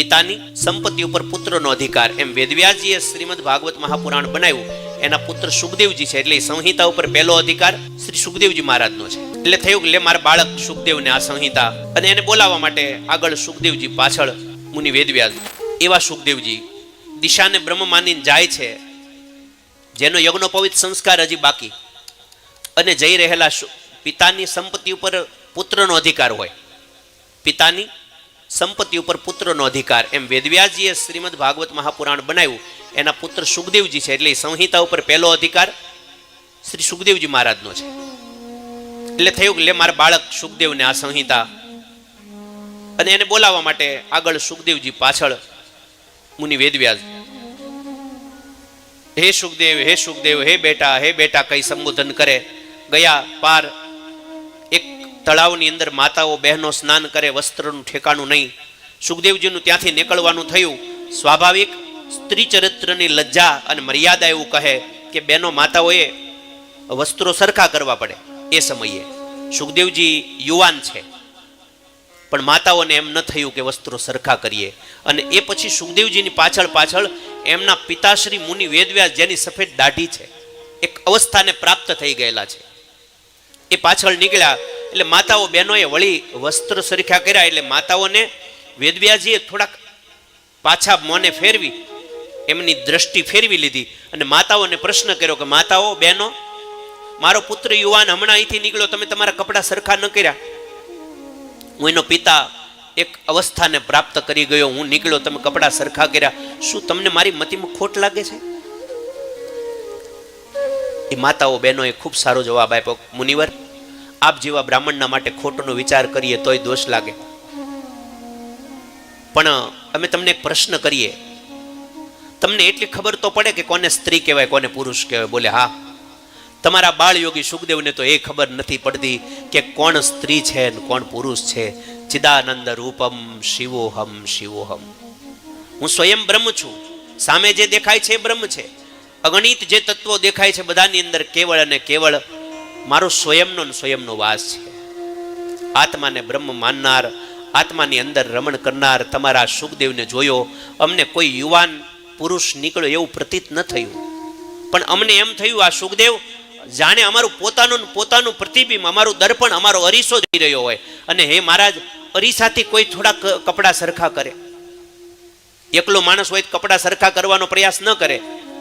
પિતાની સંપત્તિ ઉપર પુત્રનો અધિકાર. એમ વેદવ્યાસજીએ શ્રીમદ ભાગવત મહાપુરાણ બનાવ્યું. એના પુત્ર સુખદેવજી છે એટલે સંહિતા ઉપર પહેલો અધિકાર શ્રી સુખદેવજી મહારાજનો છે. એટલે થયું કે લે મારા બાળક સુખદેવને આ સંહિતા અને એને બોલાવવા માટે આગળ સુખદેવજી પાછળ મુનિ વેદવ્યાસ એવા સુખદેવજી દિશાને બ્રહ્મ માનીને જાય છે. જેનો યજ્ઞોપવિત સંસ્કાર હજી બાકી. અને જઈ રહેલા પિતાની સંપત્તિ ઉપર પુત્રનો અધિકાર હોય. પિતાની સંપત્તિ ઉપર પુત્રનો અધિકાર. એમ વેદવ્યાસજીએ શ્રીમદ ભાગવત મહાપુરાણ બનાવ્યું. એના પુત્ર સુખદેવજી છે એટલે સંહિતા ઉપર પહેલો અધિકાર શ્રી સુખદેવજી મહારાજનો છે. એટલે થયું કે લે મારા બાળક સુખદેવને આ સંહિતા અને એને બોલાવવા માટે આગળ સુખદેવજી પાછળ મુનિ વેદવ્યાસ હે સુખદેવ હે સુખદેવ, હે બેટા હે બેટા, કઈ સંબોધન કરે. ગયા પાર તળાવની અંદર માતાઓ બહેનો સ્નાન કરે, વસ્ત્રનું ઠેકાણું નહીં. સુખદેવજીનું ત્યાંથી નીકળવાનું થયું. સ્વાભાવિક સ્ત્રી ચરિત્રની લજ્જા અને મર્યાદા એવું કહે કે બહેનો માતાઓએ વસ્ત્રો સરખા કરવા પડે એ સમયે. સુખદેવજી યુવાન છે. પણ માતાઓને એમ ન થયું કે વસ્ત્રો સરખા કરીએ. અને એ પછી સુખદેવજીની પાછળ પાછળ એમના પિતાશ્રી મુનિ વેદવ્યાસ જેની સફેદ દાઢી છે, એક અવસ્થાને પ્રાપ્ત થઈ ગયેલા છે. એ પાછળ નીકળ્યા એટલે માતાઓ બહેનોએ વળી વસ્ત્ર સરખા કર્યા એટલે માતાઓને વેદવ્યાજીએ થોડાક પાછા મોને ફેરવી, એમની દ્રષ્ટિ ફેરવી લીધી અને માતાઓને પ્રશ્ન કર્યો કે, માતાઓ, બહેનો, મારો પુત્ર યુવાન હમણાં અહીંથી નીકળ્યો, તમે તમારા કપડાં સરખા ન કર્યા. હું એનો પિતા એક અવસ્થાને પ્રાપ્ત કરી ગયો, હું નીકળ્યો, તમે કપડાં સરખા કર્યા. શું તમને મારી મતિમાં ખોટ લાગે છે? એ માતાઓ બહેનોએ ખૂબ સારો જવાબ આપ્યો. મુનિવર આપ જેવા બ્રાહ્મણના માટે ખોટોનો વિચાર કરીએ તોય દોષ લાગે. પણ અમે તમને એક પ્રશ્ન કરીએ. તમને એટલી ખબર તો પડે કે કોને સ્ત્રી કહેવાય, કોને પુરુષ કહેવાય? બોલે, હા. તમારા બાળ યોગી સુખદેવને તો એ ખબર નથી પડતી કે કોણ સ્ત્રી છે ને કોણ પુરુષ છે. ચિદાનંદ રૂપમ શિવોહમ શિવોહમ. હું સ્વયં બ્રહ્મ છું. સામે જે દેખાય છે એ બ્રહ્મ છે. અગણિત જે તત્વો દેખાય છે બધાની અંદર કેવળ અને કેવળ મારો સ્વયંનો ને સ્વયંનો વાસ છે. આત્માને બ્રહ્મ માનનાર, આત્માની અંદર રમણ કરનાર તમારા સુખદેવને જોયો, અમને કોઈ યુવાન પુરુષ નીકળ્યો એવું પ્રતીત ન થયું. પણ અમને એમ થયું, આ સુખદેવ, જાણે અમારું પોતાનું પોતાનું પ્રતિબિંબ, અમારું દર્પણ, અમારો અરીસો જઈ રહ્યો હોય. અને હે મહારાજ, અરીસાથી કોઈ થોડા કપડાં સરખા કરે. એકલો માણસ હોય કપડાં સરખા કરવાનો પ્રયાસ ન કરે.